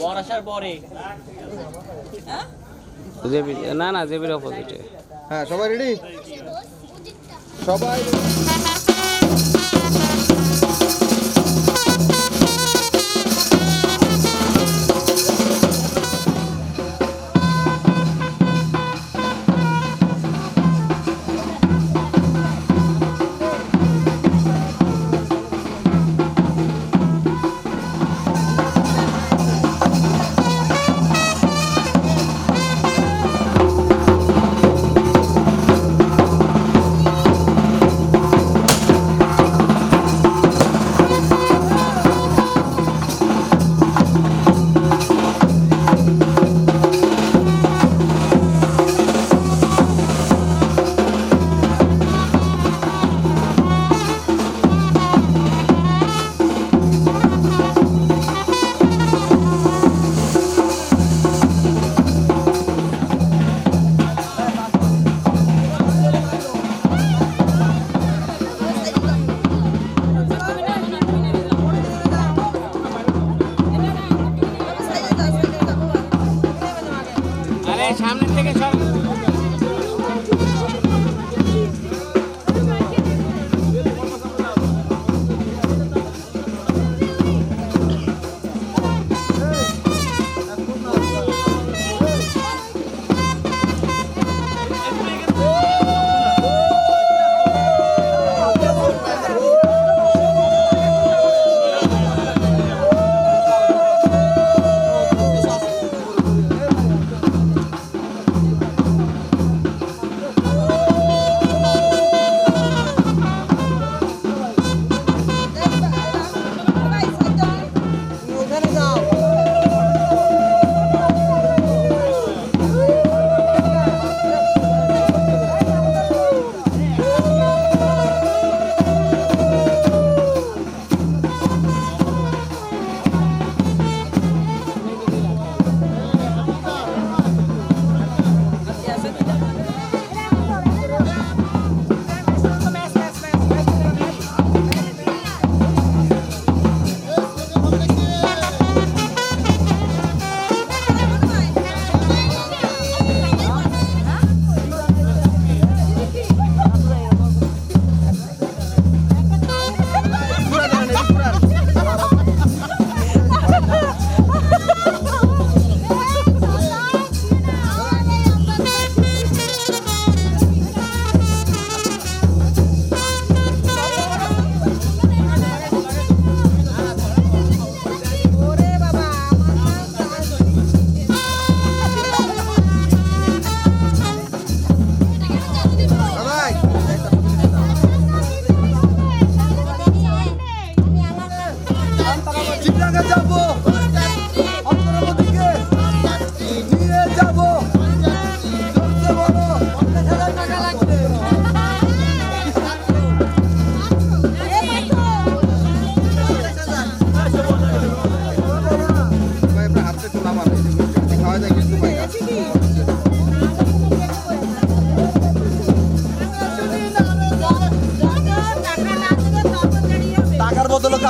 বর আসার পরে? জেবি না না জেবির অপোজিটে হ্যাঁ সবাই রেডি সবাই cái sân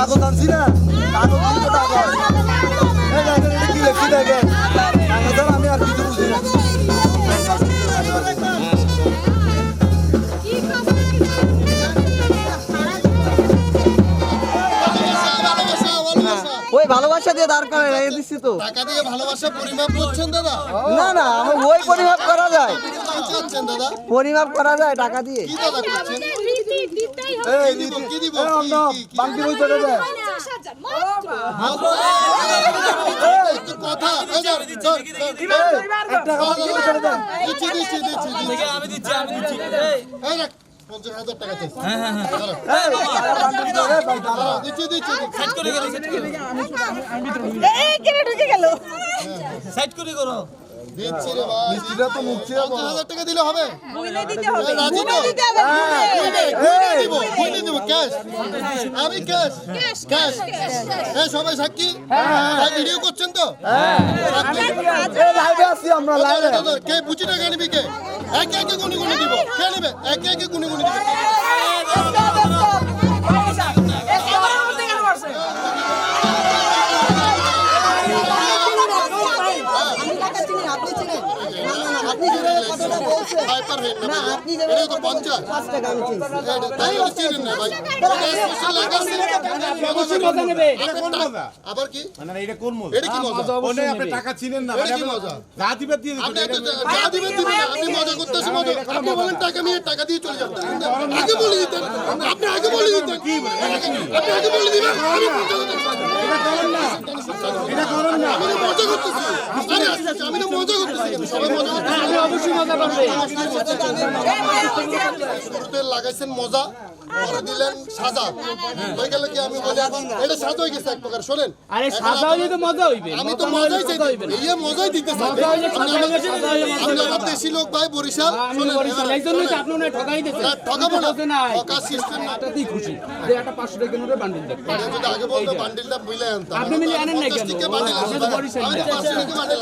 কাগজ আনছি না। কাগজ কিন্তু টাকা এই দেখেন এটা কি লেখছি দেখেন। কাগজ আমি আর কিছু বুঝি না। ভালোবাসা। ভালোবাসা ওই ভালোবাসা দিয়ে দাঁড় করে দিচ্ছি তো। টাকা দিয়ে ভালোবাসা পরিমাপ করছেন দাদা? না না আমার ওই পরিমাপ করা যায়। পরিমাপ করা যায় টাকা দিয়ে। কি দাদা করছেন? এই দিব কি দিব বাকি কথা এক টাকা দিচ্ছি দিচ্ছি দিচ্ছি দিচ্ছি আমি দিচ্ছি আমি দিচ্ছি এই রাখ পঞ্চাশ হাজার টাকা চাইছি ধরো, এই টাকা বাকি দিতে হবে, ভাই দাঁড়া। ধরো, দিচ্ছি দিচ্ছি দিচ্ছি। দিচ্ছি রে ভাই মিষ্টিটা তো মুখ চেয়ে পঞ্চাশ বলো। হাজার টাকা দিলে হবে এই রাজি তো হ্যাঁ। কুইনে দিব কুইনে দিব ক্যাশ আমি ক্যাশ। ক্যাশ এই সবাই সাক্ষী? হ্যাঁ ভিডিও করছেন তো? এই লাইভে আছি আমরা লাইভে কে বুঝি টাকা নিবি কে? একে একে গুনি গুনি দিব। কে নিবে? একে একে গুনি গুনি দিব আপনি যেভাবে কথাটা বলছেন হাইপার হেড না না আপনি যেভাবে তো 50 পাঁচ টাকা আমি চেয়েছি। তাই বলে চিনেন না ভাই আবার কি মানে এটা কোন মজা এটা কি মজা? ওনে আপনি টাকা চিনেন না এটা মানে কি মজা? যা দিবে দিয়ে দিবেন। আপনি যা দিবেন দিবেন আপনি মজা করতেছেন মজা আপনি বলেন টাকা নিয়ে টাকা দিয়ে চলে যাবেন। আগে বলে দিতেন। আপনি আগে বলে দিতেন। আপনি আগে বলে দিবেন। আমি লাগাইছেন মজা দিলেন সাজা। হয়ে গেল কি আমি বলি এটা সাজা হয়ে গেছে এক প্রকার শোনেন। আরে সাজা হইলে তো মজা হইবে। আমি তো মজা না হইলে মজাই চাই মজা হইবে না। ইয়ে মজাই দিতে চাই। মজা হইলে সাজা হইলে সাজা হইলে মজা আমি হইবে আমার দেশি লোক ভাই বরিশাল। শোনেন, এই জন্যই তো আপনি ওনার ঠকাই দিতেছেন না, ঠকাবো না। ঠকাতে সিস্টেম না খুশি। যে একটা পাঁচশো টাকা নোটের বান্ডিল দেখ যদি আগে বলতো বান্ডিলটা বুঝলে আনতাম। আপনি মিলিয়ে আনেন নাই কেন? বান্ডিল তো বরিশাল না। পাঁচশো টাকা বান্ডিল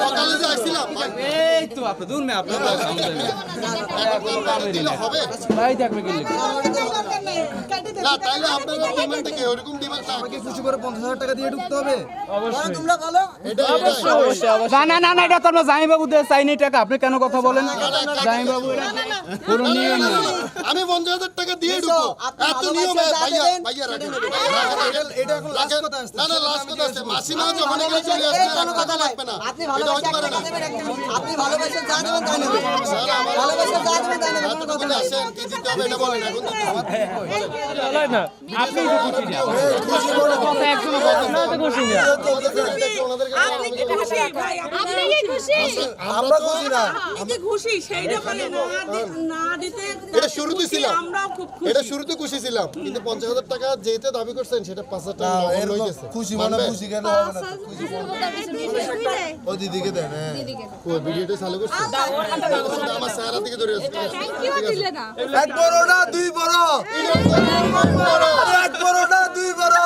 সকালে যে আসছিলাম এই তো আপনি দূর মে আপনার ভাই দেখবে কি। না তাইলে আপনারা পেমেন্টটা কি? ওরকম দিবেন না। আমাকে খুশি করে পঞ্চাশ হাজার টাকা দিয়ে ঢুকতে হবে। অবশ্যই। তোমরা এটা না না না না এটা তো আমরা জামি বাবু দিয়ে চাইনি টাকা। আপনি কেন কথা বলেন? জামি বাবু এটা কোনো নিয়ম। আমি পঞ্চাশ হাজার টাকা দিয়ে ঢুকবো। এত নিয়ম ভাইয়া ভাইয়া রাখেন। এটা- এটা এখন last কথা আসছে। না না লাস্ট কথা আছে মাসিমা যখন এখানে চলে আসবে কোনো কথা লাগবে না। আপনি এটা ভালোবাসে হতে এক পারে টাকা না। দেবেন, এক টাকা- আপনি ভালোবাসেন যা দেবেন তাই নেবেন। স্যার, যা দেবেন তাই নেবেন, কোনো কথা আসেন কি দিতে হবে এটা বলেন এখন তো। আপনি তো খুশি না। কথা একজন না। তো খুশি না। আপনি কি খুশি? ভাই আপনি কি খুশি। আমরা খুশি না। আপনি খুশি। না না দিতে এটা শুরুতে খুশি, ছিলাম। আমরাও খুব এটা খুশি। শুরুতে খুশি ছিলাম। কিন্তু পঞ্চাশ হাজার টাকা যেতে দাবি করছেন সেটা পাঁচ হাজার টাকা হয়ে গেছে খুশি মানে খুশি কেন হবে না? খুশি ও দিদিকে দেন হ্যাঁ। ও ভিডিওটা চালু করছে? আমার সারা দিকে ধরে আসছে। এক বড় না দুই বড়। এক বড় না দুই বড়।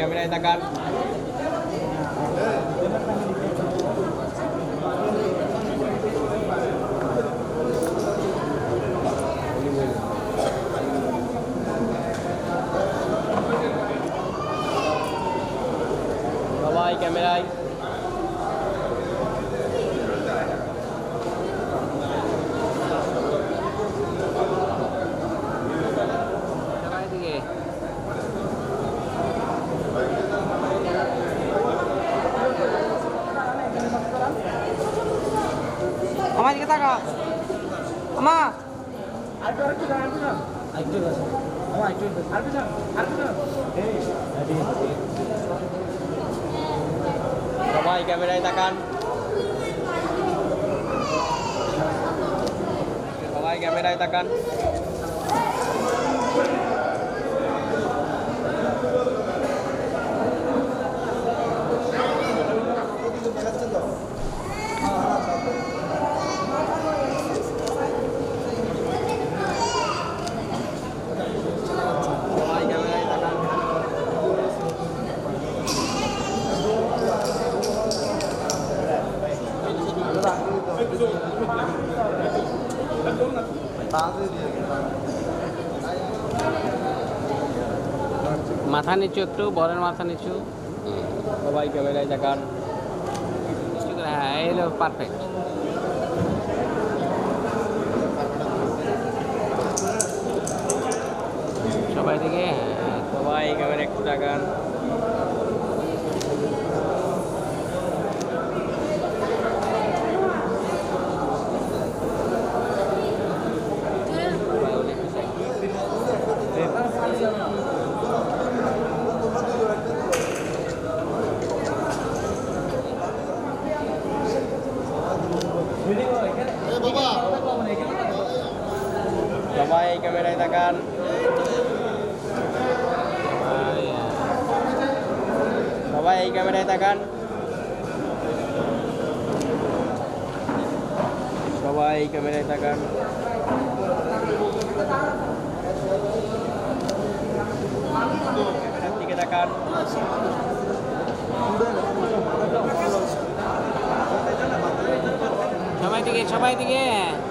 সবাই ক্যামেরায় তাকান সবাই ক্যামেরায় দিকে আমার দিকে তাকা আমা সবাই ক্যামেরায় তাকান। সবাই ক্যামেরায় তাকান। মাথা নিচু একটু বরের মাথা নিচু। সবাই ক্যামেরায় দেখান। হ্যাঁ পারফেক্ট সবাই দিকে হ্যাঁ, সবাই ক্যামেরা একটু দেখান। সবাই এই ক্যামেরায় তাকান সবাই, আহ, সবাই এই ক্যামেরায় তাকান সবাই এই ক্যামেরায় তাকান ক্যামেরার